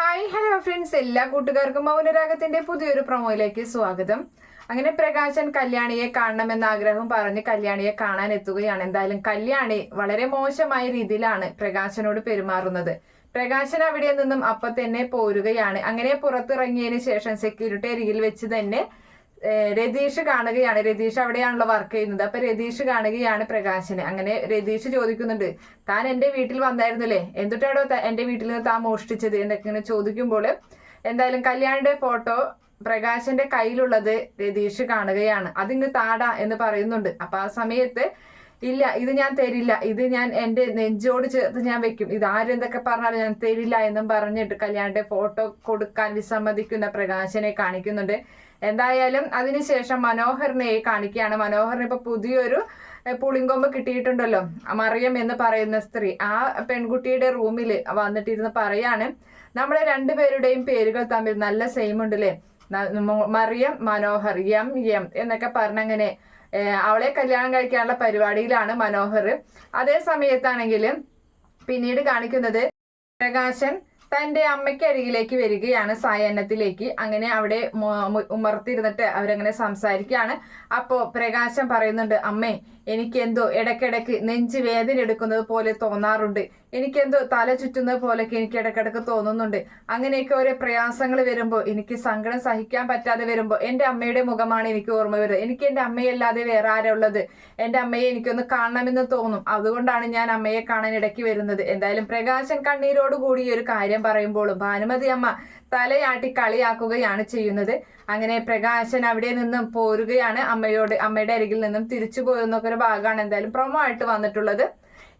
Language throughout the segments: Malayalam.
ഹായ് ഹലോ ഫ്രണ്ട്സ് എല്ലാ കൂട്ടുകാർക്കും മൗനരാഗത്തിന്റെ പുതിയൊരു പ്രൊമോയിലേക്ക് സ്വാഗതം. അങ്ങനെ പ്രകാശൻ കല്യാണിയെ കാണണമെന്ന ആഗ്രഹം പറഞ്ഞ് കല്യാണിയെ കാണാൻ എത്തുകയാണ്. എന്തായാലും കല്യാണി വളരെ മോശമായ രീതിയിലാണ് പ്രകാശനോട് പെരുമാറുന്നത്. പ്രകാശൻ അവിടെ നിന്നും അപ്പൊ തന്നെ പോരുകയാണ്. അങ്ങനെ പുറത്തിറങ്ങിയതിന് ശേഷം സെക്യൂരിറ്റി അരികിൽ വെച്ച് തന്നെ രതീഷ് കാണുകയാണ്. രതീഷ് അവിടെയാണല്ലോ വർക്ക് ചെയ്യുന്നത്. അപ്പൊ രതീഷ് കാണുകയാണ് പ്രകാശനെ. അങ്ങനെ രതീഷ് ചോദിക്കുന്നുണ്ട് താൻ എന്റെ വീട്ടിൽ വന്നായിരുന്നില്ലേ? എന്തുട്ടാടോ ത- എന്റെ വീട്ടിൽ നിന്ന് താൻ മോഷ്ടിച്ചത്? എന്നൊക്കെ ഇങ്ങനെ ചോദിക്കുമ്പോൾ എന്തായാലും കല്യാണിന്റെ ഫോട്ടോ പ്രകാശന്റെ കയ്യിലുള്ളത് രതീഷ് കാണുകയാണ്. അതിങ്ങ് താടാ എന്ന് പറയുന്നുണ്ട്. അപ്പൊ ആ സമയത്ത് ഇല്ല ഇത് ഞാൻ തരില്ല. ഇത് ഞാൻ എന്റെ നെഞ്ചോട് ചേർത്ത് ഞാൻ വെക്കും. ഇത് ആരെന്തൊക്കെ പറഞ്ഞാലും ഞാൻ തരില്ല എന്നും പറഞ്ഞിട്ട് കല്യാണത്തെ ഫോട്ടോ കൊടുക്കാൻ വിസമ്മതിക്കുന്ന പ്രകാശനെ കാണിക്കുന്നുണ്ട്. എന്തായാലും അതിനുശേഷം മനോഹറിനെ കാണിക്കുകയാണ്. മനോഹറിന് ഇപ്പൊ പുതിയൊരു പുളിങ്കൊമ്പ് കിട്ടിയിട്ടുണ്ടല്ലോ. മറിയം എന്ന് പറയുന്ന സ്ത്രീ. ആ പെൺകുട്ടിയുടെ റൂമിൽ വന്നിട്ടിരുന്ന് പറയാണ് നമ്മളെ രണ്ടുപേരുടെയും പേരുകൾ തമ്മിൽ നല്ല സെയിം ഉണ്ടല്ലേ? മറിയം മനോഹർ എം എം എന്നൊക്കെ പറഞ്ഞങ്ങനെ അവളെ കല്യാണം കഴിക്കാനുള്ള പരിപാടിയിലാണ് മനോഹർ. അതേ സമയത്താണെങ്കിൽ പിന്നീട് കാണിക്കുന്നത് പ്രകാശൻ തന്റെ അമ്മയ്ക്ക് അരികിലേക്ക് വരികയാണ് സായന്നത്തിലേക്ക് അങ്ങനെ അവിടെ ഉമർത്തിരുന്നിട്ട് അവരങ്ങനെ സംസാരിക്കുകയാണ്. അപ്പോ പ്രകാശം പറയുന്നുണ്ട് അമ്മേ എനിക്കെന്തോ ഇടയ്ക്കിടയ്ക്ക് നെഞ്ച് വേദന എടുക്കുന്നത് പോലെ തോന്നാറുണ്ട്. എനിക്കെന്തോ തല ചുറ്റുന്നത് പോലെയൊക്കെ എനിക്ക് ഇടയ്ക്കിടയ്ക്ക് തോന്നുന്നുണ്ട്. അങ്ങനെയൊക്കെ ഓരോ പ്രയാസങ്ങൾ വരുമ്പോൾ എനിക്ക് സങ്കടം സഹിക്കാൻ പറ്റാതെ വരുമ്പോൾ എന്റെ അമ്മയുടെ മുഖമാണ് എനിക്ക് ഓർമ്മ വരുന്നത്. എനിക്ക് എന്റെ അമ്മയല്ലാതെ വേറെ ആരാ ഉള്ളത്? എന്റെ അമ്മയെ എനിക്കൊന്ന് കാണണമെന്ന് തോന്നും. അതുകൊണ്ടാണ് ഞാൻ അമ്മയെ കാണാൻ ഇടയ്ക്ക് വരുന്നത്. എന്തായാലും പ്രകാശം കണ്ണീരോട് കൂടി ഒരു കാര്യം പറയുമ്പോഴും ഭാനുമതി അമ്മ തലയാട്ടി കളിയാക്കുകയാണ് ചെയ്യുന്നത്. അങ്ങനെ പ്രകാശൻ അവിടെ നിന്നും പോരുകയാണ് അമ്മയോട് അമ്മയുടെ അരികിൽ നിന്നും തിരിച്ചു പോയെന്നൊക്കെ ഒരു ഭാഗമാണ് എന്തായാലും പ്രൊമോ ആയിട്ട് വന്നിട്ടുള്ളത്.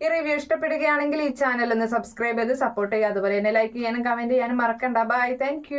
ഈ റിവ്യൂ ഇഷ്ടപ്പെടുകയാണെങ്കിൽ ഈ ചാനൽ ഒന്ന് സബ്സ്ക്രൈബ് ചെയ്ത് സപ്പോർട്ട് ചെയ്യുക. അതുപോലെ തന്നെ ലൈക്ക് ചെയ്യാനും കമന്റ് ചെയ്യാനും മറക്കണ്ട. Bye thank